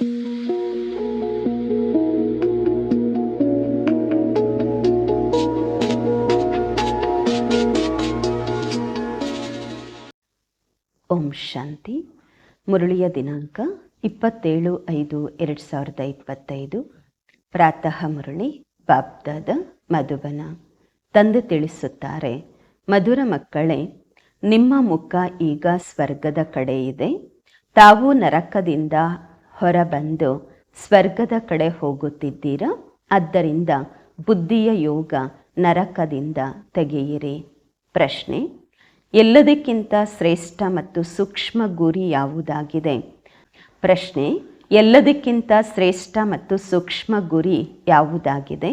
ಓಂ ಶಾಂತಿ. ಮುರಳಿಯ ದಿನಾಂಕ ಇಪ್ಪತ್ತೇಳು ಐದು ಎರಡು ಸಾವಿರದ ಇಪ್ಪತ್ತೈದು. ಪ್ರಾತಃ ಮುರಳಿ ಬಾಬ್ದಾದ ಮಧುಬನ. ತಂದೆ ತಿಳಿಸುತ್ತಾರೆ, ಮಧುರ ಮಕ್ಕಳೇ, ನಿಮ್ಮ ಮುಖ ಈಗ ಸ್ವರ್ಗದ ಕಡೆ ಇದೆ ತಾವು ನರಕದಿಂದ ಹೊರಬಂದು ಸ್ವರ್ಗದ ಕಡೆ ಹೋಗುತ್ತಿದ್ದೀರ? ಆದ್ದರಿಂದ ಬುದ್ಧಿಯ ಯೋಗ ನರಕದಿಂದ ತೆಗೆಯಿರಿ. ಪ್ರಶ್ನೆ, ಎಲ್ಲದಕ್ಕಿಂತ ಶ್ರೇಷ್ಠ ಮತ್ತು ಸೂಕ್ಷ್ಮ ಗುರಿ ಯಾವುದಾಗಿದೆ? ಪ್ರಶ್ನೆ, ಎಲ್ಲದಕ್ಕಿಂತ ಶ್ರೇಷ್ಠ ಮತ್ತು ಸೂಕ್ಷ್ಮ ಗುರಿ ಯಾವುದಾಗಿದೆ?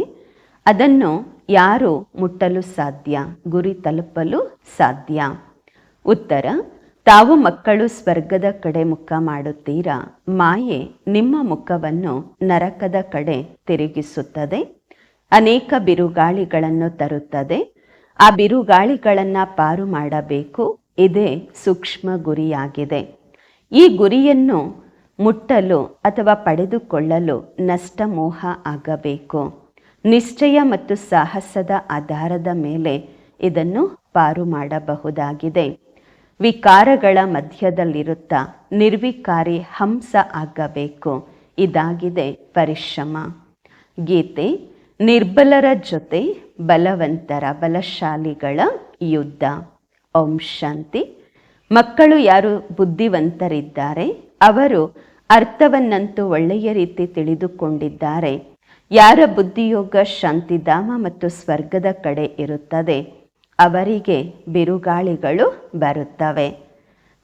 ಅದನ್ನು ಯಾರು ಮುಟ್ಟಲು ಸಾಧ್ಯ, ಗುರಿ ತಲುಪಲು ಸಾಧ್ಯ? ಉತ್ತರ ತಾವು ಮಕ್ಕಳು ಸ್ವರ್ಗದ ಕಡೆ ಮುಖ ಮಾಡುತ್ತೀರಾ? ಮಾಯೆ ನಿಮ್ಮ ಮುಖವನ್ನು ನರಕದ ಕಡೆ ತಿರುಗಿಸುತ್ತದೆ. ಅನೇಕ ಬಿರುಗಾಳಿಗಳನ್ನು ತರುತ್ತದೆ. ಆ ಬಿರುಗಾಳಿಗಳನ್ನು ಪಾರು ಮಾಡಬೇಕು. ಇದೇ ಸೂಕ್ಷ್ಮ ಗುರಿಯಾಗಿದೆ. ಈ ಗುರಿಯನ್ನು ಮುಟ್ಟಲು ಅಥವಾ ಪಡೆದುಕೊಳ್ಳಲು ನಷ್ಟ ಮೋಹ ಆಗಬೇಕು. ನಿಶ್ಚಯ ಮತ್ತು ಸಾಹಸದ ಆಧಾರದ ಮೇಲೆ ಇದನ್ನು ಪಾರು ಮಾಡಬಹುದಾಗಿದೆ. ವಿಕಾರಗಳ ಮಧ್ಯದಲ್ಲಿರುತ್ತಾ ನಿರ್ವಿಕಾರಿ ಹಂಸ ಆಗಬೇಕು. ಇದಾಗಿದೆ ಪರಿಶ್ರಮ. ಗೀತೆ, ನಿರ್ಬಲರ ಜೊತೆ ಬಲವಂತರ ಬಲಶಾಲಿಗಳ ಯುದ್ಧ. ಓಂ ಶಾಂತಿ. ಮಕ್ಕಳು ಯಾರು ಬುದ್ಧಿವಂತರಿದ್ದಾರೆ? ಅವರು ಅರ್ಥವನ್ನಂತೂ ಒಳ್ಳೆಯ ರೀತಿ ತಿಳಿದುಕೊಂಡಿದ್ದಾರೆ. ಯಾರ ಬುದ್ಧಿಯೋಗ ಶಾಂತಿಧಾಮ ಮತ್ತು ಸ್ವರ್ಗದ ಕಡೆ ಇರುತ್ತದೆ? ಅವರಿಗೆ ಬಿರುಗಾಳಿಗಳು ಬರುತ್ತವೆ.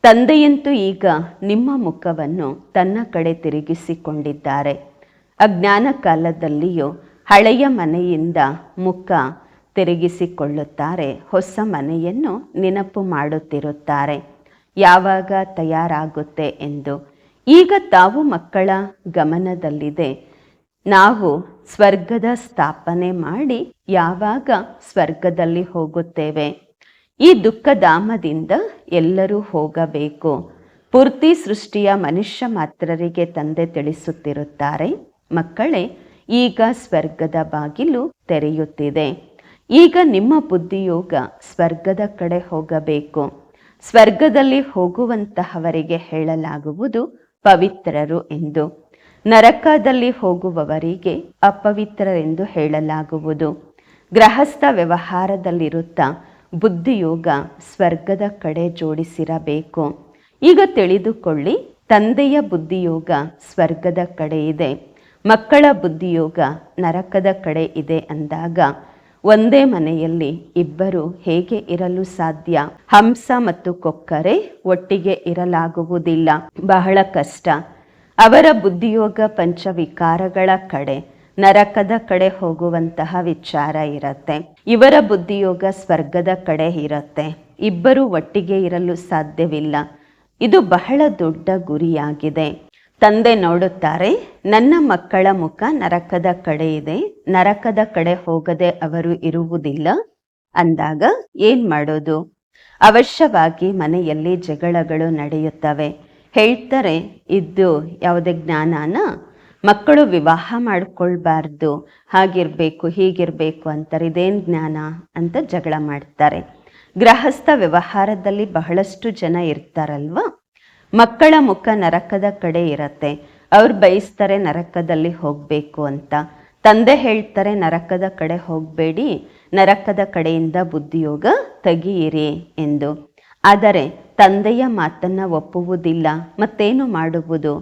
ತಂದೆಯಂತೂ ಈಗ ನಿಮ್ಮ ಮುಖವನ್ನು ತನ್ನ ಕಡೆ ತಿರುಗಿಸಿಕೊಂಡಿದ್ದಾರೆ. ಅಜ್ಞಾನ ಕಾಲದಲ್ಲಿಯೂ ಹಳೆಯ ಮನೆಯಿಂದ ಮುಖ ತಿರುಗಿಸಿಕೊಳ್ಳುತ್ತಾರೆ. ಹೊಸ ಮನೆಯನ್ನು ನೆನಪು ಮಾಡುತ್ತಿರುತ್ತಾರೆ. ಯಾವಾಗ ತಯಾರಾಗುತ್ತೆ ಎಂದು ಈಗ ತಾವು ಮಕ್ಕಳ ಗಮನದಲ್ಲಿದೆ. ನಾವು ಸ್ವರ್ಗದ ಸ್ಥಾಪನೆ ಮಾಡಿ ಯಾವಾಗ ಸ್ವರ್ಗದಲ್ಲಿ ಹೋಗುತ್ತೇವೆ? ಈ ದುಃಖಧಾಮದಿಂದ ಎಲ್ಲರೂ ಹೋಗಬೇಕು. ಪೂರ್ತಿ ಸೃಷ್ಟಿಯ ಮನುಷ್ಯ ಮಾತ್ರರಿಗೆ ತಂದೆ ತಿಳಿಸುತ್ತಿರುತ್ತಾರೆ. ಮಕ್ಕಳೇ, ಈಗ ಸ್ವರ್ಗದ ಬಾಗಿಲು ತೆರೆಯುತ್ತಿದೆ. ಈಗ ನಿಮ್ಮ ಬುದ್ಧಿಯೋಗ ಸ್ವರ್ಗದ ಕಡೆ ಹೋಗಬೇಕು. ಸ್ವರ್ಗದಲ್ಲಿ ಹೋಗುವಂತಹವರಿಗೆ ಹೇಳಲಾಗುವುದು ಪವಿತ್ರರು ಎಂದು. ನರಕದಲ್ಲಿ ಹೋಗುವವರಿಗೆ ಅಪವಿತ್ರರೆಂದು ಹೇಳಲಾಗುವುದು. ಗೃಹಸ್ಥ ವ್ಯವಹಾರದಲ್ಲಿರುತ್ತಾ ಬುದ್ಧಿಯೋಗ ಸ್ವರ್ಗದ ಕಡೆ ಜೋಡಿಸಿರಬೇಕು. ಈಗ ತಿಳಿದುಕೊಳ್ಳಿ, ತಂದೆಯ ಬುದ್ಧಿಯೋಗ ಸ್ವರ್ಗದ ಕಡೆ ಇದೆ. ಮಕ್ಕಳ ಬುದ್ಧಿಯೋಗ ನರಕದ ಕಡೆ ಇದೆ ಅಂದಾಗ, ಒಂದೇ ಮನೆಯಲ್ಲಿ ಇಬ್ಬರು ಹೇಗೆ ಇರಲು ಸಾಧ್ಯ? ಹಂಸ ಮತ್ತು ಕೊಕ್ಕರೆ ಒಟ್ಟಿಗೆ ಇರಲಾಗುವುದಿಲ್ಲ. ಬಹಳ ಕಷ್ಟ. ಅವರ ಬುದ್ಧಿಯೋಗ ಪಂಚವಿಕಾರಗಳ ಕಡೆ, ನರಕದ ಕಡೆ ಹೋಗುವಂತಹ ವಿಚಾರ ಇರತ್ತೆ. ಇವರ ಬುದ್ಧಿಯೋಗ ಸ್ವರ್ಗದ ಕಡೆ ಇರತ್ತೆ. ಇಬ್ಬರು ಒಟ್ಟಿಗೆ ಇರಲು ಸಾಧ್ಯವಿಲ್ಲ. ಇದು ಬಹಳ ದೊಡ್ಡ ಗುರಿಯಾಗಿದೆ. ತಂದೆ ನೋಡುತ್ತಾರೆ, ನನ್ನ ಮಕ್ಕಳ ಮುಖ ನರಕದ ಕಡೆ ಇದೆ, ನರಕದ ಕಡೆ ಹೋಗದೆ ಅವರು ಇರುವುದಿಲ್ಲ. ಅಂದಾಗ ಏನ್ ಮಾಡೋದು? ಅವಶ್ಯವಾಗಿ ಮನೆಯಲ್ಲಿ ಜಗಳಗಳು ನಡೆಯುತ್ತವೆ. ಹೇಳ್ತಾರೆ, ಇದ್ದು ಯಾವುದೇ ಜ್ಞಾನನ ಮಕ್ಕಳು ವಿವಾಹ ಮಾಡಿಕೊಳ್ಬಾರ್ದು, ಹಾಗಿರಬೇಕು, ಹೀಗಿರಬೇಕು ಅಂತಾರೆ. ಇದೇನು ಜ್ಞಾನ ಅಂತ ಜಗಳ ಮಾಡ್ತಾರೆ. ಗೃಹಸ್ಥ ವ್ಯವಹಾರದಲ್ಲಿ ಬಹಳಷ್ಟು ಜನ ಇರ್ತಾರಲ್ವಾ? ಮಕ್ಕಳ ಮುಖ ನರಕದ ಕಡೆ ಇರತ್ತೆ. ಅವ್ರು ಬಯಸ್ತಾರೆ ನರಕದಲ್ಲಿ ಹೋಗಬೇಕು ಅಂತ. ತಂದೆ ಹೇಳ್ತಾರೆ, ನರಕದ ಕಡೆ ಹೋಗಬೇಡಿ, ನರಕದ ಕಡೆಯಿಂದ ಬುದ್ಧಿಯೋಗ ತೆಗೆಯಿರಿ ಎಂದು. ಆದರೆ ತಂದೆಯ ಮಾತನ್ನ ಒಪ್ಪುವುದಿಲ್ಲ, ಮತ್ತೇನು ಮಾಡುವುದು?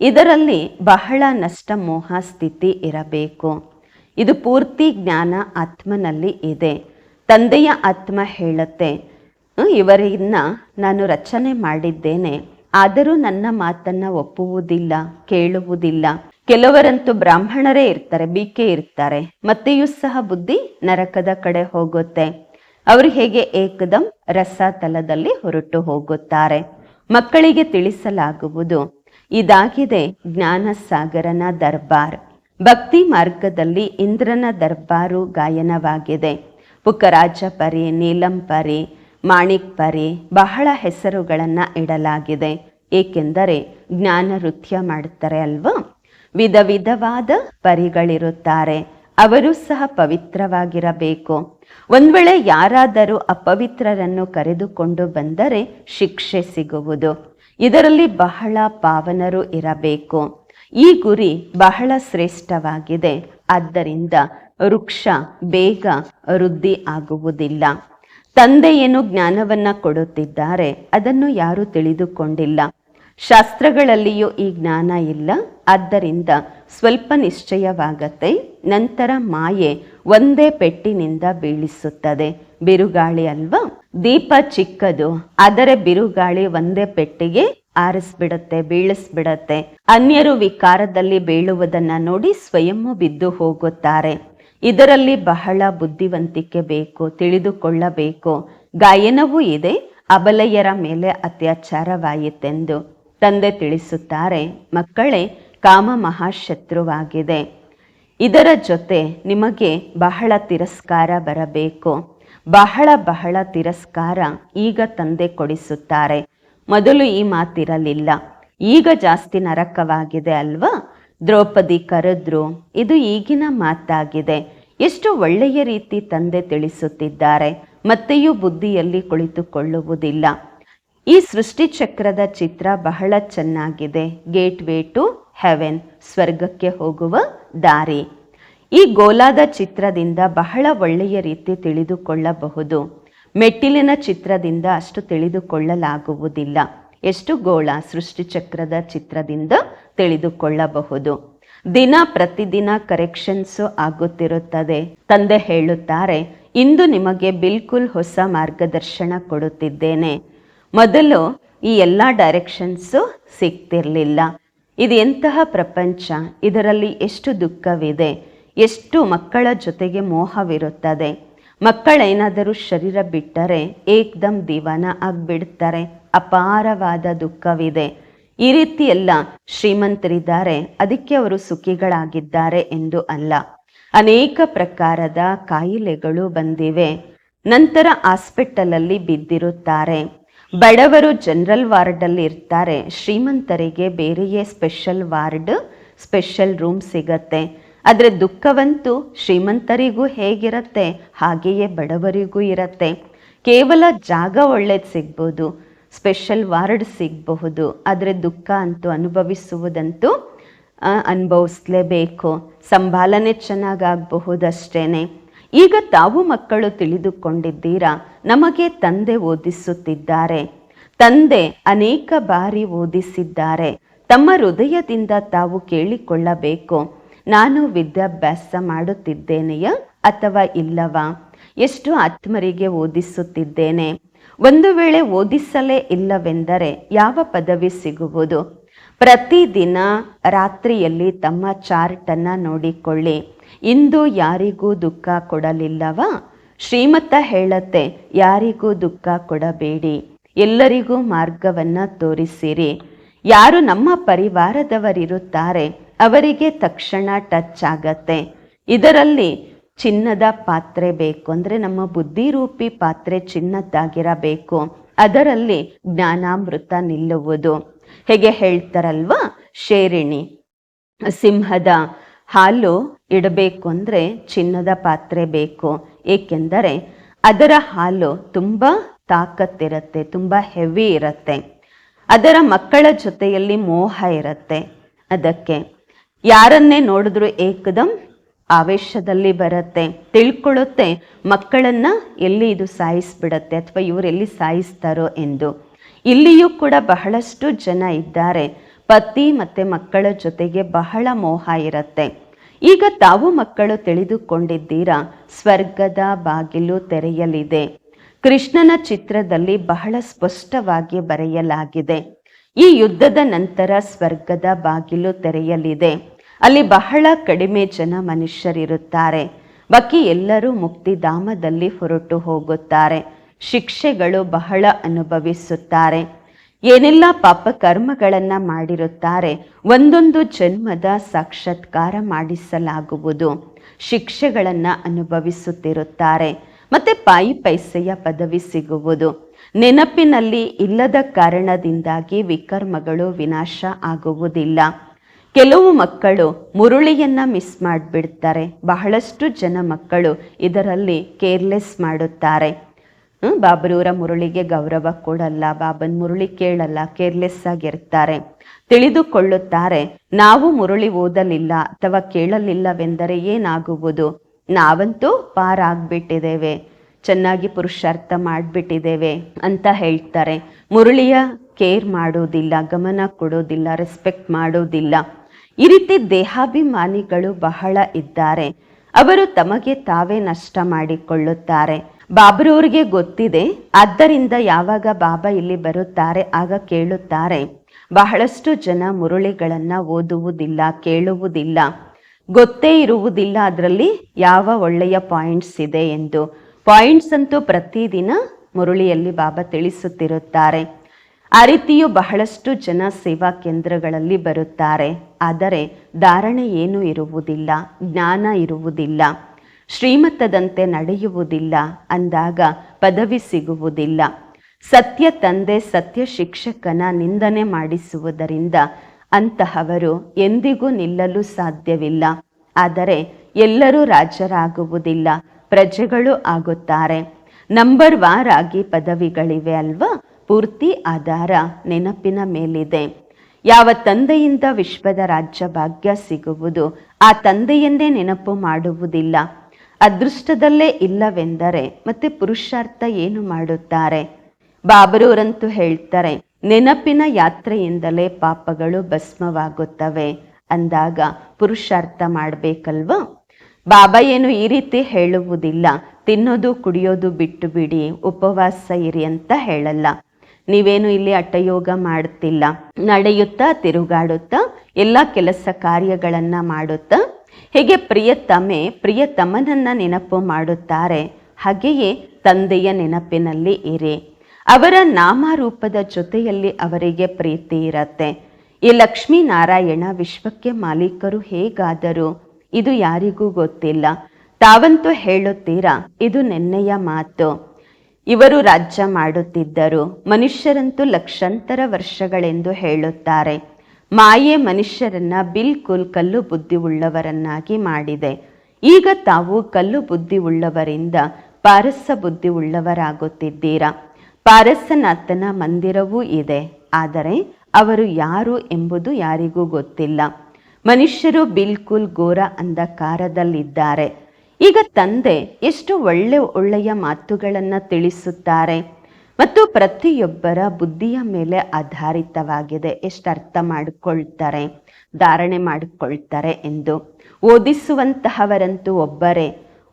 ಇದರಲ್ಲಿ ಬಹಳ ನಷ್ಟ ಮೋಹ ಸ್ಥಿತಿ ಇರಬೇಕು. ಇದು ಪೂರ್ತಿ ಜ್ಞಾನ ಆತ್ಮನಲ್ಲಿ ಇದೆ. ತಂದೆಯ ಆತ್ಮ ಹೇಳುತ್ತೆ ಇವರನ್ನ ನಾನು ರಚನೆ ಮಾಡಿದ್ದೇನೆ, ಆದರೂ ನನ್ನ ಮಾತನ್ನ ಒಪ್ಪುವುದಿಲ್ಲ, ಕೇಳುವುದಿಲ್ಲ. ಕೆಲವರಂತೂ ಬ್ರಾಹ್ಮಣರೇ ಇರ್ತಾರೆ, ಬಿಕೆ ಇರ್ತಾರೆ, ಮತ್ತೆಯೂ ಸಹ ಬುದ್ಧಿ ನರಕದ ಕಡೆ ಹೋಗುತ್ತೆ. ಅವರು ಹೇಗೆ ಏಕದಂ ರಸತಲದಲ್ಲಿ ಹೊರಟು ಹೋಗುತ್ತಾರೆ? ಮಕ್ಕಳಿಗೆ ತಿಳಿಸಲಾಗುವುದು, ಇದಾಗಿದೆ ಜ್ಞಾನ ಸಾಗರನ ದರ್ಬಾರ್. ಭಕ್ತಿ ಮಾರ್ಗದಲ್ಲಿ ಇಂದ್ರನ ದರ್ಬಾರು ಗಾಯನವಾಗಿದೆ. ಪುಕ್ಕರಾಜ ಪರಿ, ನೀಲಂ ಪರಿ, ಮಾಣಿಕ್ ಪರಿ ಬಹಳ ಹೆಸರುಗಳನ್ನು ಇಡಲಾಗಿದೆ. ಏಕೆಂದರೆ ಜ್ಞಾನ ನೃತ್ಯ ಮಾಡುತ್ತಾರೆ ಅಲ್ವಾ? ವಿಧ ವಿಧವಾದ ಪರಿಗಳಿರುತ್ತಾರೆ. ಅವರು ಸಹ ಪವಿತ್ರವಾಗಿರಬೇಕು. ಒಂದ್ ವೇಳೆ ಯಾರಾದರೂ ಅಪವಿತ್ರರನ್ನು ಕರೆದುಕೊಂಡು ಬಂದರೆ ಶಿಕ್ಷೆ ಸಿಗುವುದು. ಇದರಲ್ಲಿ ಬಹಳ ಪಾವನರು ಇರಬೇಕು. ಈ ಗುರಿ ಬಹಳ ಶ್ರೇಷ್ಠವಾಗಿದೆ. ಆದ್ದರಿಂದ ವೃಕ್ಷ ಬೇಗ ವೃದ್ಧಿ ಆಗುವುದಿಲ್ಲ. ತಂದೆಯೇನು ಜ್ಞಾನವನ್ನ ಕೊಡುತ್ತಿದ್ದಾರೆ, ಅದನ್ನು ಯಾರು ತಿಳಿದುಕೊಂಡಿಲ್ಲ. ಶಾಸ್ತ್ರಗಳಲ್ಲಿಯೂ ಈ ಜ್ಞಾನ ಇಲ್ಲ. ಆದ್ದರಿಂದ ಸ್ವಲ್ಪ ನಿಶ್ಚಯವಾಗತ್ತೆ. ನಂತರ ಮಾಯೆ ಒಂದೇ ಪೆಟ್ಟಿನಿಂದ ಬೀಳಿಸುತ್ತದೆ. ಬಿರುಗಾಳಿ ಅಲ್ವಾ? ದೀಪ ಚಿಕ್ಕದು, ಆದರೆ ಬಿರುಗಾಳಿ ಒಂದೇ ಪೆಟ್ಟಿಗೆ ಆರಿಸ್ಬಿಡತ್ತೆ, ಬೀಳಿಸ್ಬಿಡತ್ತೆ. ಅನ್ಯರು ವಿಕಾರದಲ್ಲಿ ಬೀಳುವುದನ್ನ ನೋಡಿ ಸ್ವಯಂ ಬಿದ್ದು ಹೋಗುತ್ತಾರೆ. ಇದರಲ್ಲಿ ಬಹಳ ಬುದ್ಧಿವಂತಿಕೆ ಬೇಕು, ತಿಳಿದುಕೊಳ್ಳಬೇಕು. ಗಾಯನವೂ ಇದೆ ಅಬಲೆಯರ ಮೇಲೆ ಅತ್ಯಾಚಾರವಾಯಿತೆಂದು ತಂದೆ ತಿಳಿಸುತ್ತಾರೆ. ಮಕ್ಕಳೇ, ಕಾಮ ಮಹಾಶತ್ರುವಾಗಿದೆ. ಇದರ ಜೊತೆ ನಿಮಗೆ ಬಹಳ ತಿರಸ್ಕಾರ ಬರಬೇಕು. ಬಹಳ ಬಹಳ ತಿರಸ್ಕಾರ ಈಗ ತಂದೆ ಕೊಡಿಸುತ್ತಾರೆ. ಮೊದಲು ಈ ಮಾತಿರಲಿಲ್ಲ. ಈಗ ಜಾಸ್ತಿ ನರಕವಾಗಿದೆ ಅಲ್ವಾ? ದ್ರೌಪದಿ ಕರೆದ್ರು, ಇದು ಈಗಿನ ಮಾತಾಗಿದೆ. ಎಷ್ಟು ಒಳ್ಳೆಯ ರೀತಿ ತಂದೆ ತಿಳಿಸುತ್ತಿದ್ದಾರೆ. ಮತ್ತೆಯೂ ಬುದ್ಧಿಯಲ್ಲಿ ಕುಳಿತುಕೊಳ್ಳುವುದಿಲ್ಲ. ಈ ಸೃಷ್ಟಿ ಚಕ್ರದ ಚಿತ್ರ ಬಹಳ ಚೆನ್ನಾಗಿದೆ. ಗೇಟ್ ವೇ ಟು ಹೆವೆನ್, ಸ್ವರ್ಗಕ್ಕೆ ಹೋಗುವ ದಾರಿ. ಈ ಗೋಲಾದ ಚಿತ್ರದಿಂದ ಬಹಳ ಒಳ್ಳೆಯ ರೀತಿ ತಿಳಿದುಕೊಳ್ಳಬಹುದು. ಮೆಟ್ಟಿಲಿನ ಚಿತ್ರದಿಂದ ಅಷ್ಟು ತಿಳಿದುಕೊಳ್ಳಲಾಗುವುದಿಲ್ಲ. ಎಷ್ಟು ಗೋಳ ಸೃಷ್ಟಿಚಕ್ರದ ಚಿತ್ರದಿಂದ ತಿಳಿದುಕೊಳ್ಳಬಹುದು. ದಿನ ಪ್ರತಿದಿನ ಕರೆಕ್ಷನ್ಸು ಆಗುತ್ತಿರುತ್ತದೆ. ತಂದೆ ಹೇಳುತ್ತಾರೆ, ಇಂದು ನಿಮಗೆ ಬಿಲ್ಕುಲ್ ಹೊಸ ಮಾರ್ಗದರ್ಶನ ಕೊಡುತ್ತಿದ್ದೇನೆ. ಮೊದಲು ಈ ಎಲ್ಲ ಡೈರೆಕ್ಷನ್ಸು ಸಿಗ್ತಿರ್ಲಿಲ್ಲ. ಇದು ಎಂತಹ ಪ್ರಪಂಚ? ಇದರಲ್ಲಿ ಎಷ್ಟು ದುಃಖವಿದೆ? ಎಷ್ಟು ಮಕ್ಕಳ ಜೊತೆಗೆ ಮೋಹವಿರುತ್ತದೆ? ಮಕ್ಕಳೇನಾದರೂ ಶರೀರ ಬಿಟ್ಟರೆ ಏಕ್ದಮ್ ದಿವಾನ ಆಗಿಬಿಡ್ತಾರೆ. ಅಪಾರವಾದ ದುಃಖವಿದೆ. ಈ ರೀತಿಯೆಲ್ಲ ಶ್ರೀಮಂತರಿದ್ದಾರೆ. ಅದಕ್ಕೆ ಅವರು ಸುಖಿಗಳಾಗಿದ್ದಾರೆ ಎಂದು ಅಲ್ಲ. ಅನೇಕ ಪ್ರಕಾರದ ಕಾಯಿಲೆಗಳು ಬಂದಿವೆ. ನಂತರ ಹಾಸ್ಪಿಟಲಲ್ಲಿ ಬಿದ್ದಿರುತ್ತಾರೆ. ಬಡವರು ಜನರಲ್ ವಾರ್ಡಲ್ಲಿ ಇರ್ತಾರೆ. ಶ್ರೀಮಂತರಿಗೆ ಬೇರೆಯೇ ಸ್ಪೆಷಲ್ ವಾರ್ಡ್, ಸ್ಪೆಷಲ್ ರೂಮ್ ಸಿಗತ್ತೆ. ಆದರೆ ದುಃಖವಂತೂ ಶ್ರೀಮಂತರಿಗೂ ಹೇಗಿರತ್ತೆ? ಹಾಗೆಯೇ ಬಡವರಿಗೂ ಇರತ್ತೆ. ಕೇವಲ ಜಾಗ ಒಳ್ಳೇದು ಸಿಗ್ಬೋದು, ಸ್ಪೆಷಲ್ ವಾರ್ಡ್ ಸಿಗಬಹುದು, ಆದರೆ ದುಃಖ ಅಂತೂ ಅನುಭವಿಸುವುದಂತೂ ಅನುಭವಿಸ್ಲೇಬೇಕು. ಸಂಭಾಲನೆ ಚೆನ್ನಾಗಾಗಬಹುದಷ್ಟೇನೆ ಈಗ ತಾವು ಮಕ್ಕಳು ತಿಳಿದುಕೊಂಡಿದ್ದೀರಾ? ನಮಗೆ ತಂದೆ ಓದಿಸುತ್ತಿದ್ದಾರೆ. ತಂದೆ ಅನೇಕ ಬಾರಿ ಓದಿಸಿದ್ದಾರೆ. ತಮ್ಮ ಹೃದಯದಿಂದ ತಾವು ಕೇಳಿಕೊಳ್ಳಬೇಕು. ನಾನು ವಿದ್ಯಾಭ್ಯಾಸ ಮಾಡುತ್ತಿದ್ದೇನೆಯ ಅಥವಾ ಇಲ್ಲವಾ? ಎಷ್ಟು ಆತ್ಮರಿಗೆ ಓದಿಸುತ್ತಿದ್ದೇನೆ? ಒಂದು ವೇಳೆ ಓದಿಸಲೇ ಇಲ್ಲವೆಂದರೆ ಯಾವ ಪದವಿ ಸಿಗುವುದು? ಪ್ರತಿದಿನ ರಾತ್ರಿಯಲ್ಲಿ ತಮ್ಮ ಚಾರ್ಟನ್ನು ನೋಡಿಕೊಳ್ಳಿ. ಇಂದು ಯಾರಿಗೂ ದುಃಖ ಕೊಡಲಿಲ್ಲವಾ? ಶ್ರೀಮತ ಹೇಳತ್ತೆ, ಯಾರಿಗೂ ದುಃಖ ಕೊಡಬೇಡಿ. ಎಲ್ಲರಿಗೂ ಮಾರ್ಗವನ್ನ ತೋರಿಸಿರಿ. ಯಾರು ನಮ್ಮ ಪರಿವಾರದವರಿರುತ್ತಾರೆ, ಅವರಿಗೆ ತಕ್ಷಣ ಟಚ್ ಆಗತ್ತೆ. ಇದರಲ್ಲಿ ಚಿನ್ನದ ಪಾತ್ರೆ ಬೇಕು ಅಂದ್ರೆ ನಮ್ಮ ಬುದ್ಧಿರೂಪಿ ಪಾತ್ರೆ ಚಿನ್ನದ್ದಾಗಿರಬೇಕು. ಅದರಲ್ಲಿ ಜ್ಞಾನಾಮೃತ ನಿಲ್ಲುವುದು. ಹೇಗೆ ಹೇಳ್ತಾರಲ್ವಾ? ಶೇರಿಣಿ, ಸಿಂಹದ ಹಾಲು ಇಡಬೇಕು ಅಂದರೆ ಚಿನ್ನದ ಪಾತ್ರೆ ಬೇಕು. ಏಕೆಂದರೆ ಅದರ ಹಾಲು ತುಂಬ ತಾಕತ್ತಿರುತ್ತೆ, ತುಂಬ ಹೆವಿ ಇರುತ್ತೆ. ಅದರ ಮಕ್ಕಳ ಜೊತೆಯಲ್ಲಿ ಮೋಹ ಇರುತ್ತೆ. ಅದಕ್ಕೆ ಯಾರನ್ನೇ ನೋಡಿದ್ರು ಏಕದಂ ಆವೇಶದಲ್ಲಿ ಬರುತ್ತೆ. ತಿಳ್ಕೊಳ್ಳುತ್ತೆ ಮಕ್ಕಳನ್ನ ಎಲ್ಲಿ ಇದು ಸಾಯಿಸ್ಬಿಡತ್ತೆ ಅಥವಾ ಇವರು ಎಲ್ಲಿ ಸಾಯಿಸ್ತಾರೋ ಎಂದು. ಇಲ್ಲಿಯೂ ಕೂಡ ಬಹಳಷ್ಟು ಜನ ಇದ್ದಾರೆ. ಪತಿ ಮತ್ತೆ ಮಕ್ಕಳ ಜೊತೆಗೆ ಬಹಳ ಮೋಹ ಇರುತ್ತೆ. ಈಗ ತಾವು ಮಕ್ಕಳು ತಿಳಿದುಕೊಂಡಿದ್ದೀರಾ? ಸ್ವರ್ಗದ ಬಾಗಿಲು ತೆರೆಯಲಿದೆ. ಕೃಷ್ಣನ ಚಿತ್ರದಲ್ಲಿ ಬಹಳ ಸ್ಪಷ್ಟವಾಗಿ ಬರೆಯಲಾಗಿದೆ. ಈ ಯುದ್ಧದ ನಂತರ ಸ್ವರ್ಗದ ಬಾಗಿಲು ತೆರೆಯಲಿದೆ. ಅಲ್ಲಿ ಬಹಳ ಕಡಿಮೆ ಜನ ಮನುಷ್ಯರಿರುತ್ತಾರೆ. ಬಾಕಿ ಎಲ್ಲರೂ ಮುಕ್ತಿಧಾಮದಲ್ಲಿ ಹೊರಟು ಹೋಗುತ್ತಾರೆ. ಶಿಕ್ಷೆಗಳು ಬಹಳ ಅನುಭವಿಸುತ್ತಾರೆ. ಏನೆಲ್ಲ ಪಾಪ ಕರ್ಮಗಳನ್ನು ಮಾಡಿರುತ್ತಾರೆ, ಒಂದೊಂದು ಜನ್ಮದ ಸಾಕ್ಷಾತ್ಕಾರ ಮಾಡಿಸಲಾಗುವುದು, ಶಿಕ್ಷೆಗಳನ್ನು ಅನುಭವಿಸುತ್ತಿರುತ್ತಾರೆ, ಮತ್ತೆ ಪಾಯಿ ಪೈಸೆಯ ಪದವಿ ಸಿಗುವುದು. ನೆನಪಿನಲ್ಲಿ ಇಲ್ಲದ ಕಾರಣದಿಂದಾಗಿ ವಿಕರ್ಮಗಳು ವಿನಾಶ ಆಗುವುದಿಲ್ಲ. ಕೆಲವು ಮಕ್ಕಳು ಮುರುಳಿಯನ್ನ ಮಿಸ್ ಮಾಡಿಬಿಡ್ತಾರೆ. ಬಹಳಷ್ಟು ಜನ ಮಕ್ಕಳು ಇದರಲ್ಲಿ ಕೇರ್ಲೆಸ್ ಮಾಡುತ್ತಾರೆ. ಬಾಬರೂರ ಮುರುಳಿಗೆ ಗೌರವ ಕೊಡಲ್ಲ, ಬಾಬನ್ ಮುರುಳಿ ಕೇಳಲ್ಲ, ಕೇರ್ಲೆಸ್ ಆಗಿರ್ತಾರೆ. ತಿಳಿದುಕೊಳ್ಳುತ್ತಾರೆ, ನಾವು ಮುರುಳಿ ಓದಲಿಲ್ಲ ಅಥವಾ ಕೇಳಲಿಲ್ಲವೆಂದರೆ ಏನಾಗುವುದು? ನಾವಂತೂ ಪಾರಾಗ್ಬಿಟ್ಟಿದ್ದೇವೆ, ಚೆನ್ನಾಗಿ ಪುರುಷಾರ್ಥ ಮಾಡಿಬಿಟ್ಟಿದ್ದೇವೆ ಅಂತ ಹೇಳ್ತಾರೆ. ಮುರುಳಿಯ ಕೇರ್ ಮಾಡೋದಿಲ್ಲ ಗಮನ ಕೊಡೋದಿಲ್ಲ ರೆಸ್ಪೆಕ್ಟ್ ಮಾಡೋದಿಲ್ಲ ಈ ರೀತಿ ದೇಹಾಭಿಮಾನಿಗಳು ಬಹಳ ಇದ್ದಾರೆ. ಅವರು ತಮಗೆ ತಾವೇ ನಷ್ಟ ಮಾಡಿಕೊಳ್ಳುತ್ತಾರೆ. ಬಾಬ್ರವ್ರಿಗೆ ಗೊತ್ತಿದೆ. ಆದ್ದರಿಂದ ಯಾವಾಗ ಬಾಬಾ ಇಲ್ಲಿ ಬರುತ್ತಾರೆ, ಆಗ ಕೇಳುತ್ತಾರೆ. ಬಹಳಷ್ಟು ಜನ ಮುರುಳಿಗಳನ್ನು ಓದುವುದಿಲ್ಲ, ಕೇಳುವುದಿಲ್ಲ. ಗೊತ್ತೇ ಇರುವುದಿಲ್ಲ ಅದರಲ್ಲಿ ಯಾವ ಒಳ್ಳೆಯ ಪಾಯಿಂಟ್ಸ್ ಇದೆ ಎಂದು. ಪಾಯಿಂಟ್ಸ್ ಅಂತೂ ಪ್ರತಿದಿನ ಮುರುಳಿಯಲ್ಲಿ ಬಾಬಾ ತಿಳಿಸುತ್ತಿರುತ್ತಾರೆ. ಆ ರೀತಿಯು ಬಹಳಷ್ಟು ಜನ ಸೇವಾ ಕೇಂದ್ರಗಳಲ್ಲಿ ಬರುತ್ತಾರೆ. ಆದರೆ ಧಾರಣೆ ಏನೂ ಇರುವುದಿಲ್ಲ, ಜ್ಞಾನ ಇರುವುದಿಲ್ಲ. ಶ್ರೀಮತದಂತೆ ನಡೆಯುವುದಿಲ್ಲ ಅಂದಾಗ ಪದವಿ ಸಿಗುವುದಿಲ್ಲ. ಸತ್ಯ ತಂದೆ ಸತ್ಯ ಶಿಕ್ಷಕನ ನಿಂದನೆ ಮಾಡಿಸುವುದರಿಂದ ಅಂತಹವರು ಎಂದಿಗೂ ನಿಲ್ಲಲು ಸಾಧ್ಯವಿಲ್ಲ. ಆದರೆ ಎಲ್ಲರೂ ರಾಜರಾಗುವುದಿಲ್ಲ, ಪ್ರಜೆಗಳು ಆಗುತ್ತಾರೆ. ನಂಬರ್ ವಾರ್ ಆಗಿ ಪದವಿಗಳಿವೆ ಅಲ್ವಾ? ಪೂರ್ತಿ ಆಧಾರ ನೆನಪಿನ ಮೇಲಿದೆ. ಯಾವ ತಂದೆಯಿಂದ ವಿಶ್ವದ ರಾಜ್ಯ ಭಾಗ್ಯ ಸಿಗುವುದು, ಆ ತಂದೆಯನ್ನೇ ನೆನಪು ಮಾಡುವುದಿಲ್ಲ. ಅದೃಷ್ಟದಲ್ಲೇ ಇಲ್ಲವೆಂದರೆ ಮತ್ತೆ ಪುರುಷಾರ್ಥ ಏನು ಮಾಡುತ್ತಾರೆ? ಬಾಬರೂರಂತೂ ಹೇಳ್ತಾರೆ, ನೆನಪಿನ ಯಾತ್ರೆಯಿಂದಲೇ ಪಾಪಗಳು ಭಸ್ಮವಾಗುತ್ತವೆ ಅಂದಾಗ ಪುರುಷಾರ್ಥ ಮಾಡಬೇಕಲ್ವಾ? ಬಾಬಾ ಏನು ಈ ರೀತಿ ಹೇಳುವುದಿಲ್ಲ, ತಿನ್ನೋದು ಕುಡಿಯೋದು ಬಿಟ್ಟು ಬಿಡಿ ಉಪವಾಸ ಇರಿ ಅಂತ ಹೇಳಲ್ಲ. ನೀವೇನು ಇಲ್ಲಿ ಅಟ್ಟಯೋಗ ಮಾಡುತ್ತಿಲ್ಲ ನಡೆಯುತ್ತಾ ತಿರುಗಾಡುತ್ತಾ, ಎಲ್ಲ ಕೆಲಸ ಕಾರ್ಯಗಳನ್ನ ಮಾಡುತ್ತಾ? ಹೇಗೆ ಪ್ರಿಯತಮೆ ಪ್ರಿಯತಮನನ್ನ ನೆನಪು ಮಾಡುತ್ತಾರೆ, ಹಾಗೆಯೇ ತಂದೆಯ ನೆನಪಿನಲ್ಲಿ ಇರಿ. ಅವರ ನಾಮರೂಪದ ಜೊತೆಯಲ್ಲಿ ಅವರಿಗೆ ಪ್ರೀತಿ ಇರತ್ತೆ. ಈ ಲಕ್ಷ್ಮೀನಾರಾಯಣ ವಿಶ್ವಕ್ಕೆ ಮಾಲೀಕರು ಹೇಗಾದರು, ಇದು ಯಾರಿಗೂ ಗೊತ್ತಿಲ್ಲ. ತಾವಂತೂ ಹೇಳುತ್ತೀರಾ, ಇದು ನೆನ್ನೆಯ ಮಾತು. ಇವರು ರಾಜ್ಯ ಮಾಡುತ್ತಿದ್ದರು, ಮನುಷ್ಯರಂತೂ ಲಕ್ಷಾಂತರ ವರ್ಷಗಳೆಂದು ಹೇಳುತ್ತಾರೆ. ಮಾಯೆ ಮನುಷ್ಯರನ್ನ ಬಿಲ್ಕುಲ್ ಕಲ್ಲು ಬುದ್ಧಿ ಉಳ್ಳವರನ್ನಾಗಿ ಮಾಡಿದೆ. ಈಗ ತಾವು ಕಲ್ಲು ಬುದ್ಧಿ ಉಳ್ಳವರಿಂದ ಪಾರಸ ಬುದ್ಧಿ ಉಳ್ಳವರಾಗುತ್ತಿದ್ದೀರಾ? ಪಾರಸನಾಥನ ಮಂದಿರವೂ ಇದೆ. ಆದರೆ ಅವರು ಯಾರು ಎಂಬುದು ಯಾರಿಗೂ ಗೊತ್ತಿಲ್ಲ. ಮನುಷ್ಯರು ಬಿಲ್ಕುಲ್ ಘೋರ ಅಂಧಕಾರದಲ್ಲಿದ್ದಾರೆ. ಈಗ ತಂದೆ ಎಷ್ಟು ಒಳ್ಳೆ ಒಳ್ಳೆಯ ಮಾತುಗಳನ್ನು ತಿಳಿಸುತ್ತಾರೆ? ಮತ್ತು ಪ್ರತಿಯೊಬ್ಬರ ಬುದ್ಧಿಯ ಮೇಲೆ ಆಧಾರಿತವಾಗಿದೆ. ಎಷ್ಟು ಅರ್ಥ ಮಾಡಿಕೊಳ್ತಾರೆ, ಧಾರಣೆ ಮಾಡಿಕೊಳ್ತಾರೆ ಎಂದು. ಓದಿಸುವಂತಹವರಂತೂ ಒಬ್ಬರೇ.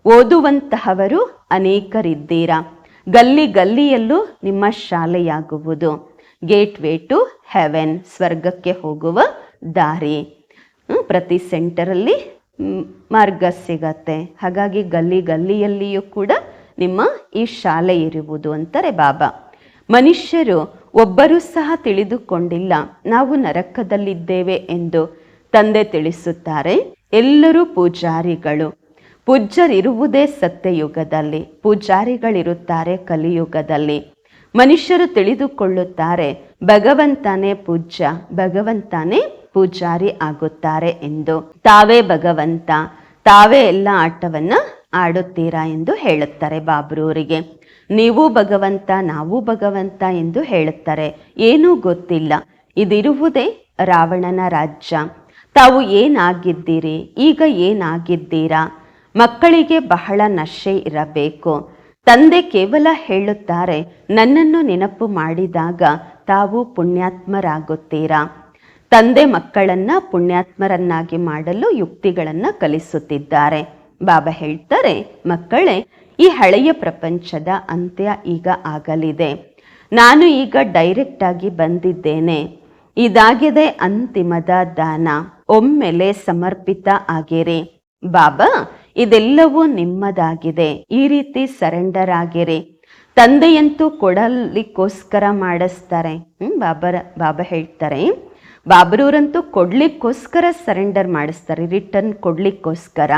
ಓದುವಂತಹವರು ಅನೇಕರಿದ್ದೀರಾ? ಗಲ್ಲಿ ಗಲ್ಲಿಯಲ್ಲೂ ನಿಮ್ಮ ಶಾಲೆಯಾಗುವುದು. ಗೇಟ್ ವೇ ಟು ಹೆವೆನ್, ಸ್ವರ್ಗಕ್ಕೆ ಹೋಗುವ ದಾರಿ. ಪ್ರತಿ ಸೆಂಟರಲ್ಲಿ ಮಾರ್ಗ ಸಿಗತ್ತೆ. ಹಾಗಾಗಿ ಗಲ್ಲಿ ಗಲ್ಲಿಯಲ್ಲಿಯೂ ಕೂಡ ನಿಮ್ಮ ಈ ಶಾಲೆ ಇರುವುದು ಅಂತಾರೆ ಬಾಬಾ. ಮನುಷ್ಯರು ಒಬ್ಬರೂ ಸಹ ತಿಳಿದುಕೊಂಡಿಲ್ಲ, ನಾವು ನರಕದಲ್ಲಿದ್ದೇವೆ ಎಂದು ತಂದೆ ತಿಳಿಸುತ್ತಾರೆ. ಎಲ್ಲರೂ ಪೂಜಾರಿಗಳು. ಪೂಜ್ಯರಿರುವುದೇ ಸತ್ಯಯುಗದಲ್ಲಿ, ಪೂಜಾರಿಗಳಿರುತ್ತಾರೆ ಕಲಿಯುಗದಲ್ಲಿ. ಮನುಷ್ಯರು ತಿಳಿದುಕೊಳ್ಳುತ್ತಾರೆ, ಭಗವಂತನೇ ಪೂಜ್ಯ, ಭಗವಂತನೇ ಪೂಜಾರಿ ಆಗುತ್ತಾರೆ ಎಂದು. ತಾವೇ ಭಗವಂತ, ತಾವೇ ಎಲ್ಲ ಆಟವನ್ನ ಆಡುತ್ತೀರಾ ಎಂದು ಹೇಳುತ್ತಾರೆ ಬಾಬ್ರೂರಿಗೆ. ನೀವು ಭಗವಂತ, ನಾವು ಭಗವಂತ ಎಂದು ಹೇಳುತ್ತಾರೆ. ಏನೂ ಗೊತ್ತಿಲ್ಲ. ಇದಿರುವುದೇ ರಾವಣನ ರಾಜ್ಯ. ತಾವು ಏನಾಗಿದ್ದೀರಿ? ಈಗ ಏನಾಗಿದ್ದೀರಾ? ಮಕ್ಕಳಿಗೆ ಬಹಳ ನಶೆ ಇರಬೇಕು. ತಂದೆ ಕೇವಲ ಹೇಳುತ್ತಾರೆ, ನನ್ನನ್ನು ನೆನಪು ಮಾಡಿದಾಗ ತಾವು ಪುಣ್ಯಾತ್ಮರಾಗುತ್ತೀರಾ? ತಂದೆ ಮಕ್ಕಳನ್ನ ಪುಣ್ಯಾತ್ಮರನ್ನಾಗಿ ಮಾಡಲು ಯುಕ್ತಿಗಳನ್ನು ಕಲಿಸುತ್ತಿದ್ದಾರೆ. ಬಾಬಾ ಹೇಳ್ತಾರೆ, ಮಕ್ಕಳೇ, ಈ ಹಳೆಯ ಪ್ರಪಂಚದ ಅಂತ್ಯ ಈಗ ಆಗಲಿದೆ. ನಾನು ಈಗ ಡೈರೆಕ್ಟ್ ಆಗಿ ಬಂದಿದ್ದೇನೆ. ಇದಾಗಿದೆ ಅಂತಿಮದ ದಾನ. ಒಮ್ಮೆಲೆ ಸಮರ್ಪಿತ ಆಗಿರಿ. ಬಾಬಾ, ಇದೆಲ್ಲವೂ ನಿಮ್ಮದಾಗಿದೆ. ಈ ರೀತಿ ಸರೆಂಡರ್ ಆಗಿರಿ ತಂದೆಯಂತೂ ಕೊಡಲಿಕ್ಕೋಸ್ಕರ ಮಾಡಿಸ್ತಾರೆ. ಹ್ಮ್, ಬಾಬರ, ಬಾಬಾ ಹೇಳ್ತಾರೆ. ಬಾಬರೂರಂತೂ ಕೊಡ್ಲಿಕ್ಕೋಸ್ಕರ ಸರೆಂಡರ್ ಮಾಡಿಸ್ತಾರೆ. ರಿಟರ್ನ್ ಕೊಡ್ಲಿಕ್ಕೋಸ್ಕರ.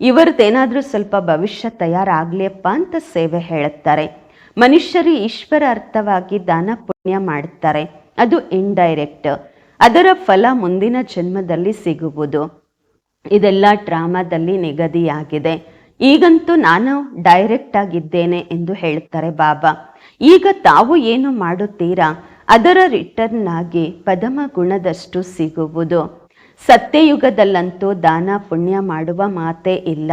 ಇವರದ್ದೇನಾದ್ರೂ ಸ್ವಲ್ಪ ಭವಿಷ್ಯ ತಯಾರಾಗ್ಲಿಯಪ್ಪ ಅಂತ ಸೇವೆ ಹೇಳುತ್ತಾರೆ. ಮನುಷ್ಯರು ಈಶ್ವರ ಅರ್ಥವಾಗಿ ದಾನ ಪುಣ್ಯ ಮಾಡುತ್ತಾರೆ. ಅದು ಇಂಡೈರೆಕ್ಟ್ ಅದರ ಫಲ ಮುಂದಿನ ಜನ್ಮದಲ್ಲಿ ಸಿಗುವುದು. ಇದೆಲ್ಲ ಡ್ರಾಮಾದಲ್ಲಿ ನಿಗದಿಯಾಗಿದೆ. ಈಗಂತೂ ನಾನು ಡೈರೆಕ್ಟ್ ಆಗಿದ್ದೇನೆ ಎಂದು ಹೇಳುತ್ತಾರೆ ಬಾಬಾ. ಈಗ ತಾವು ಏನು ಮಾಡುತ್ತೀರಾ? ಅದರ ರಿಟರ್ನ್ ಆಗಿ ಪದಮ ಗುಣದಷ್ಟು ಸಿಗುವುದು. ಸತ್ಯಯುಗದಲ್ಲಂತೂ ದಾನ ಪುಣ್ಯ ಮಾಡುವ ಮಾತೇ ಇಲ್ಲ.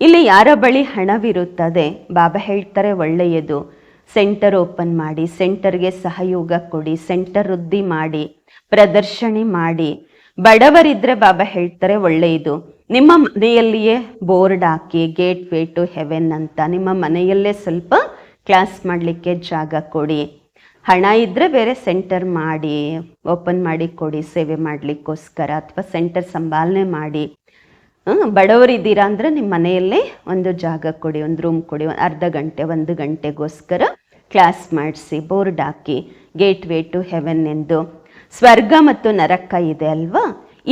ಇಲ್ಲಿ ಯಾರ ಬಳಿ ಹಣವಿರುತ್ತದೆ? ಬಾಬಾ ಹೇಳ್ತಾರೆ ಒಳ್ಳೆಯದು. ಸೆಂಟರ್ ಓಪನ್ ಮಾಡಿ, ಸೆಂಟರ್ಗೆ ಸಹಯೋಗ ಕೊಡಿ, ಸೆಂಟರ್ ವೃದ್ಧಿ ಮಾಡಿ, ಪ್ರದರ್ಶನಿ ಮಾಡಿ. ಬಡವರಿದ್ರೆ ಬಾಬಾ ಹೇಳ್ತಾರೆ ಒಳ್ಳೆಯದು. ನಿಮ್ಮ ಮನೆಯಲ್ಲಿಯೇ ಬೋರ್ಡ್ ಹಾಕಿ ಗೇಟ್ ವೇ ಟು ಹೆವೆನ್ ಅಂತ ನಿಮ್ಮ ಮನೆಯಲ್ಲೇ ಸ್ವಲ್ಪ ಕ್ಲಾಸ್ ಮಾಡಲಿಕ್ಕೆ ಜಾಗ ಕೊಡಿ. ಹಣ ಇದ್ದರೆ ಬೇರೆ ಸೆಂಟರ್ ಮಾಡಿ ಓಪನ್ ಮಾಡಿ ಕೊಡಿ, ಸೇವೆ ಮಾಡಲಿಕ್ಕೋಸ್ಕರ ಅಥವಾ ಸೆಂಟರ್ ಸಂಭಾಲನೆ ಮಾಡಿ. ಬಡವರಿದ್ದೀರಾ ಅಂದರೆ ನಿಮ್ಮ ಮನೆಯಲ್ಲೇ ಒಂದು ಜಾಗ ಕೊಡಿ, ಒಂದು ರೂಮ್ ಕೊಡಿ ಅರ್ಧ ಗಂಟೆ, ಒಂದು ಗಂಟೆಗೋಸ್ಕರ ಕ್ಲಾಸ್ ಮಾಡಿಸಿ ಬೋರ್ಡ್ ಹಾಕಿ ಗೇಟ್ ವೇ ಟು ಹೆವೆನ್ ಎಂದು. ಸ್ವರ್ಗ ಮತ್ತು ನರಕ ಇದೆ ಅಲ್ವಾ?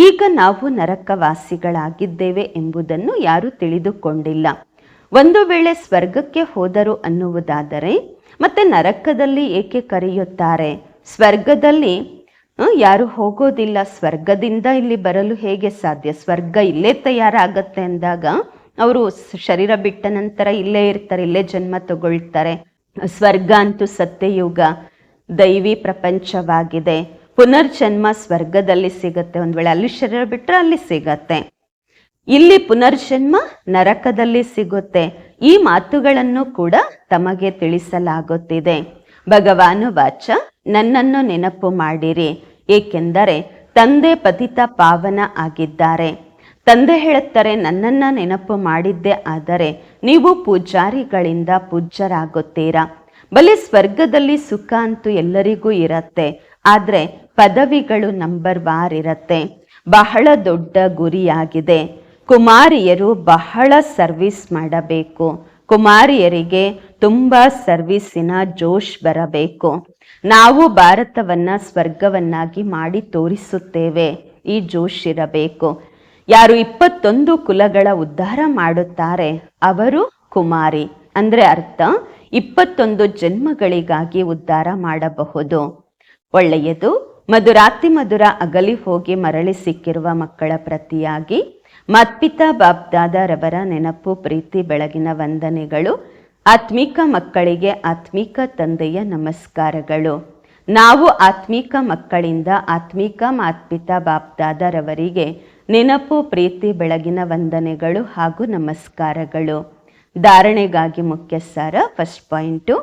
ಈಗ ನಾವು ನರಕವಾಸಿಗಳಾಗಿದ್ದೇವೆ ಎಂಬುದನ್ನು ಯಾರೂ ತಿಳಿದುಕೊಂಡಿಲ್ಲ. ಒಂದು ವೇಳೆ ಸ್ವರ್ಗಕ್ಕೆ ಹೋದರು ಅನ್ನುವುದಾದರೆ ಮತ್ತೆ ನರಕದಲ್ಲಿ ಏಕೆ ಕರೆಯುತ್ತಾರೆ? ಸ್ವರ್ಗದಲ್ಲಿ ಯಾರು ಹೋಗೋದಿಲ್ಲ. ಸ್ವರ್ಗದಿಂದ ಇಲ್ಲಿ ಬರಲು ಹೇಗೆ ಸಾಧ್ಯ? ಸ್ವರ್ಗ ಇಲ್ಲೇ ತಯಾರಾಗತ್ತೆ ಅಂದಾಗ ಅವರು ಶರೀರ ಬಿಟ್ಟ ನಂತರ ಇಲ್ಲೇ ಇರ್ತಾರೆ, ಇಲ್ಲೇ ಜನ್ಮ ತಗೊಳ್ತಾರೆ. ಸ್ವರ್ಗ ಅಂತೂ ಸತ್ಯಯುಗ, ದೈವಿ ಪ್ರಪಂಚವಾಗಿದೆ. ಪುನರ್ಜನ್ಮ ಸ್ವರ್ಗದಲ್ಲಿ ಸಿಗತ್ತೆ. ಒಂದ್ ವೇಳೆ ಅಲ್ಲಿ ಶರೀರ ಬಿಟ್ಟರೆ ಅಲ್ಲಿ ಸಿಗತ್ತೆ. ಇಲ್ಲಿ ಪುನರ್ಜನ್ಮ ನರಕದಲ್ಲಿ ಸಿಗುತ್ತೆ. ಈ ಮಾತುಗಳನ್ನು ಕೂಡ ತಮಗೆ ತಿಳಿಸಲಾಗುತ್ತಿದೆ. ಭಗವಾನು ವಾಚ, ನನ್ನನ್ನು ನೆನಪು ಮಾಡಿರಿ. ಏಕೆಂದರೆ ತಂದೆ ಪತಿತ ಪಾವನ ಆಗಿದ್ದಾರೆ. ತಂದೆ ಹೇಳುತ್ತಾರೆ, ನನ್ನನ್ನು ನೆನಪು ಮಾಡಿದ್ದೆ, ಆದರೆ ನೀವು ಪೂಜಾರಿಗಳಿಂದ ಪೂಜ್ಯರಾಗುತ್ತೀರಾ? ಬಲಿ ಸ್ವರ್ಗದಲ್ಲಿ ಸುಖ ಅಂತೂ ಎಲ್ಲರಿಗೂ ಇರತ್ತೆ, ಆದರೆ ಪದವಿಗಳು ನಂಬರ್ ವಾರ್ ಇರತ್ತೆ. ಬಹಳ ದೊಡ್ಡ ಗುರಿಯಾಗಿದೆ. ಕುಮಾರಿಯರು ಬಹಳ ಸರ್ವಿಸ್ ಮಾಡಬೇಕು. ಕುಮಾರಿಯರಿಗೆ ತುಂಬ ಸರ್ವಿಸಿನ ಜೋಶ್ ಬರಬೇಕು. ನಾವು ಭಾರತವನ್ನ ಸ್ವರ್ಗವನ್ನಾಗಿ ಮಾಡಿ ತೋರಿಸುತ್ತೇವೆ. ಈ ಜೋಶ್ ಇರಬೇಕು. ಯಾರು ಇಪ್ಪತ್ತೊಂದು ಕುಲಗಳ ಉದ್ಧಾರ ಮಾಡುತ್ತಾರೆ, ಅವರು ಕುಮಾರಿ. ಅಂದ್ರೆ ಅರ್ಥ, ಇಪ್ಪತ್ತೊಂದು ಜನ್ಮಗಳಿಗಾಗಿ ಉದ್ಧಾರ ಮಾಡಬಹುದು. ಒಳ್ಳೆಯದು, ಮಧುರಾತಿ ಮಧುರ ಅಗಲಿ ಹೋಗಿ ಮರಳಿ ಸಿಕ್ಕಿರುವ ಮಕ್ಕಳ ಪ್ರತಿಯಾಗಿ ಮತ್ಪಿತಾ ಬಾಬ್ದಾದರವರ ನೆನಪು, ಪ್ರೀತಿ, ಬೆಳಗಿನ ವಂದನೆಗಳು. ಆತ್ಮಿಕ ಮಕ್ಕಳಿಗೆ ಆತ್ಮಿಕ ತಂದೆಯ ನಮಸ್ಕಾರಗಳು. ನಾವು ಆತ್ಮಿಕ ಮಕ್ಕಳಿಂದ ಆತ್ಮಿಕ ಮಾತ್ಪಿತಾ ಬಾಬ್ದಾದರವರಿಗೆ ನೆನಪು, ಪ್ರೀತಿ, ಬೆಳಗಿನ ವಂದನೆಗಳು ಹಾಗೂ ನಮಸ್ಕಾರಗಳು. ಧಾರಣೆಗಾಗಿ ಮುಖ್ಯ ಸಾರ ಫಸ್ಟ್ ಪಾಯಿಂಟು.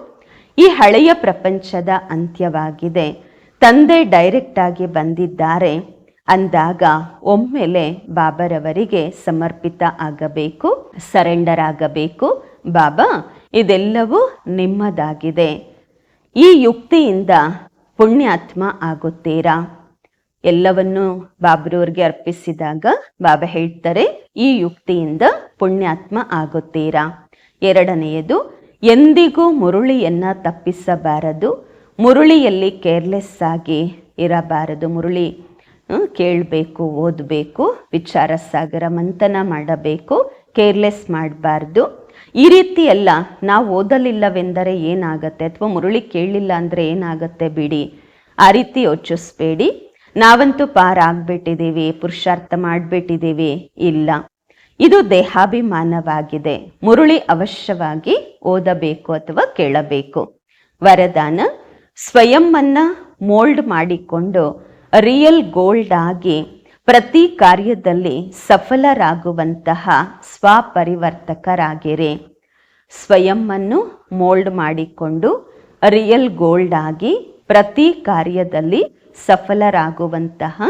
ಈ ಹಳೆಯ ಪ್ರಪಂಚದ ಅಂತ್ಯವಾಗಿದೆ. ತಂದೆ ಡೈರೆಕ್ಟ್ ಆಗಿ ಬಂದಿದ್ದಾರೆ. ಅಂದಾಗ ಒಮ್ಮೆಲೆ ಬಾಬರವರಿಗೆ ಸಮರ್ಪಿತ ಆಗಬೇಕು ಸರೆಂಡರ್ ಆಗಬೇಕು ಬಾಬಾ, ಇದೆಲ್ಲವೂ ನಿಮ್ಮದಾಗಿದೆ. ಈ ಯುಕ್ತಿಯಿಂದ ಪುಣ್ಯಾತ್ಮ ಆಗುತ್ತೀರಾ? ಎಲ್ಲವನ್ನು ಬಾಬ್ರವ್ರಿಗೆ ಅರ್ಪಿಸಿದಾಗ ಬಾಬಾ ಹೇಳ್ತಾರೆ, ಈ ಯುಕ್ತಿಯಿಂದ ಪುಣ್ಯಾತ್ಮ ಆಗುತ್ತೀರಾ? ಎರಡನೆಯದು, ಎಂದಿಗೂ ಮುರುಳಿಯನ್ನ ತಪ್ಪಿಸಬಾರದು. ಮುರುಳಿಯಲ್ಲಿ ಕೇರ್ಲೆಸ್ ಆಗಿ ಇರಬಾರದು ಮುರುಳಿ. ಕೇಳಬೇಕು, ಓದಬೇಕು ವಿಚಾರ ಸಾಗರ ಮಂಥನ ಮಾಡಬೇಕು, ಕೇರ್ಲೆಸ್ ಮಾಡಬಾರ್ದು. ಈ ರೀತಿ ಎಲ್ಲ ನಾವು ಓದಲಿಲ್ಲವೆಂದರೆ ಏನಾಗತ್ತೆ ಅಥವಾ ಮುರುಳಿ ಕೇಳಲಿಲ್ಲ ಅಂದರೆ ಏನಾಗತ್ತೆ ಬಿಡಿ. ಆ ರೀತಿ ಯೋಚಿಸ್ಬೇಡಿ. ನಾವಂತೂ ಪಾರಾಗ್ಬಿಟ್ಟಿದ್ದೀವಿ, ಪುರುಷಾರ್ಥ ಮಾಡಿಬಿಟ್ಟಿದ್ದೀವಿ, ಇಲ್ಲ. ಇದು ದೇಹಾಭಿಮಾನವಾಗಿದೆ. ಮುರುಳಿ ಅವಶ್ಯವಾಗಿ ಓದಬೇಕು ಅಥವಾ ಕೇಳಬೇಕು. ವರದಾನ ಸ್ವಯಂವನ್ನ ಮೋಲ್ಡ್ ಮಾಡಿಕೊಂಡು ರಿಯಲ್ ಗೋಲ್ಡ್ ಆಗಿ ಪ್ರತಿ ಕಾರ್ಯದಲ್ಲಿ ಸಫಲರಾಗುವಂತಹ ಸ್ವಪರಿವರ್ತಕರಾಗಿರಿ. ಸ್ವಯಂವನ್ನು ಮೋಲ್ಡ್ ಮಾಡಿಕೊಂಡು ರಿಯಲ್ ಗೋಲ್ಡ್ ಆಗಿ ಪ್ರತಿ ಕಾರ್ಯದಲ್ಲಿ ಸಫಲರಾಗುವಂತಹ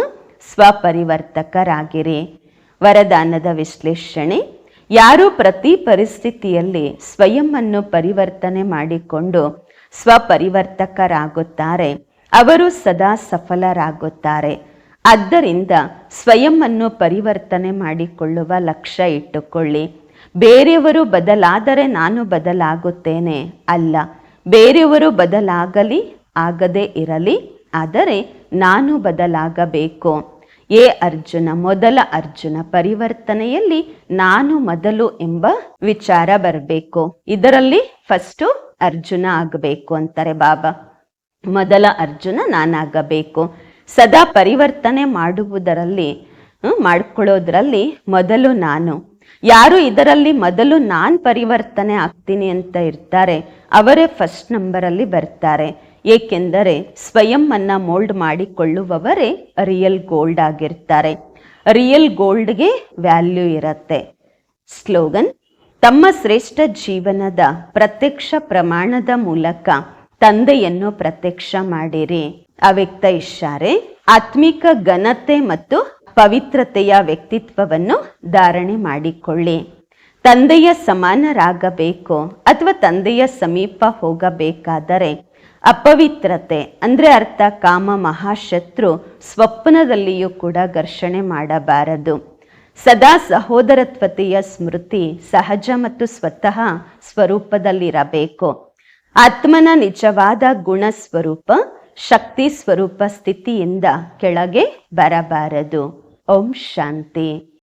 ಸ್ವಪರಿವರ್ತಕರಾಗಿರಿ. ವರದಾನದ ವಿಶ್ಲೇಷಣೆ, ಯಾರು ಪ್ರತಿ ಪರಿಸ್ಥಿತಿಯಲ್ಲಿ ಸ್ವಯಂ ಪರಿವರ್ತನೆ ಮಾಡಿಕೊಂಡು ಸ್ವಪರಿವರ್ತಕರಾಗುತ್ತಾರೆ ಅವರು ಸದಾ ಸಫಲರಾಗುತ್ತಾರೆ. ಆದ್ದರಿಂದ ಸ್ವಯಂವನ್ನು ಪರಿವರ್ತನೆ ಮಾಡಿಕೊಳ್ಳುವ ಲಕ್ಷ್ಯ ಇಟ್ಟುಕೊಳ್ಳಿ. ಬೇರೆಯವರು ಬದಲಾದರೆ ನಾನು ಬದಲಾಗುತ್ತೇನೆ ಅಲ್ಲ. ಬೇರೆಯವರು ಬದಲಾಗಲಿ, ಆಗದೇ ಇರಲಿ, ಆದರೆ ನಾನು ಬದಲಾಗಬೇಕು. ಏ ಅರ್ಜುನ, ಮೊದಲ ಅರ್ಜುನ, ಪರಿವರ್ತನೆಯಲ್ಲಿ ನಾನು ಮೊದಲು ಎಂಬ ವಿಚಾರ ಬರಬೇಕು. ಇದರಲ್ಲಿ ಫಸ್ಟು ಅರ್ಜುನ ಆಗಬೇಕು ಅಂತಾರೆ ಬಾಬಾ. ಮೊದಲ ಅರ್ಜುನ ನಾನಾಗಬೇಕು. ಸದಾ ಪರಿವರ್ತನೆ ಮಾಡುವುದರಲ್ಲಿ ಮಾಡ್ಕೊಳ್ಳೋದ್ರಲ್ಲಿ ಮೊದಲು ನಾನು. ಯಾರು ಇದರಲ್ಲಿ ಮೊದಲು ನಾನು ಪರಿವರ್ತನೆ ಆಗ್ತೀನಿ ಅಂತ ಇರ್ತಾರೆ, ಅವರೇ ಫಸ್ಟ್ ನಂಬರಲ್ಲಿ ಬರ್ತಾರೆ. ಏಕೆಂದರೆ ಸ್ವಯಂ ಅನ್ನ ಮೋಲ್ಡ್ ಮಾಡಿಕೊಳ್ಳುವವರೇ ರಿಯಲ್ ಗೋಲ್ಡ್ ಆಗಿರ್ತಾರೆ. ರಿಯಲ್ ಗೋಲ್ಡ್ಗೆ ವ್ಯಾಲ್ಯೂ ಇರತ್ತೆ. ಸ್ಲೋಗನ್ ತಮ್ಮ ಶ್ರೇಷ್ಠ ಜೀವನದ ಪ್ರತ್ಯಕ್ಷ ಪ್ರಮಾಣದ ಮೂಲಕ ತಂದೆಯನ್ನು ಪ್ರತ್ಯಕ್ಷ ಮಾಡಿರಿ. ಅವ್ಯಕ್ತ ಇಶಾರೆ ಆತ್ಮಿಕ ಘನತೆ ಮತ್ತು ಪವಿತ್ರತೆಯ ವ್ಯಕ್ತಿತ್ವವನ್ನು ಧಾರಣೆ ಮಾಡಿಕೊಳ್ಳಿ. ತಂದೆಯ ಸಮಾನರಾಗಬೇಕು ಅಥವಾ ತಂದೆಯ ಸಮೀಪ ಹೋಗಬೇಕಾದರೆ ಅಪವಿತ್ರತೆ, ಅಂದ್ರೆ ಅರ್ಥ ಕಾಮ ಮಹಾಶತ್ರು ಸ್ವಪ್ನದಲ್ಲಿಯೂ ಕೂಡ ಘರ್ಷಣೆ ಮಾಡಬಾರದು. ಸದಾ ಸಹೋದರತ್ವತೆಯ ಸ್ಮೃತಿ ಸಹಜ ಮತ್ತು ಸ್ವತಃ ಸ್ವರೂಪದಲ್ಲಿರಬೇಕು. ಆತ್ಮನ ನಿಜವಾದ ಗುಣ ಸ್ವರೂಪ ಶಕ್ತಿ ಸ್ವರೂಪ ಸ್ಥಿತಿಯಿಂದ ಕೆಳಗೆ ಬರಬಾರದು. ಓಂ ಶಾಂತಿ.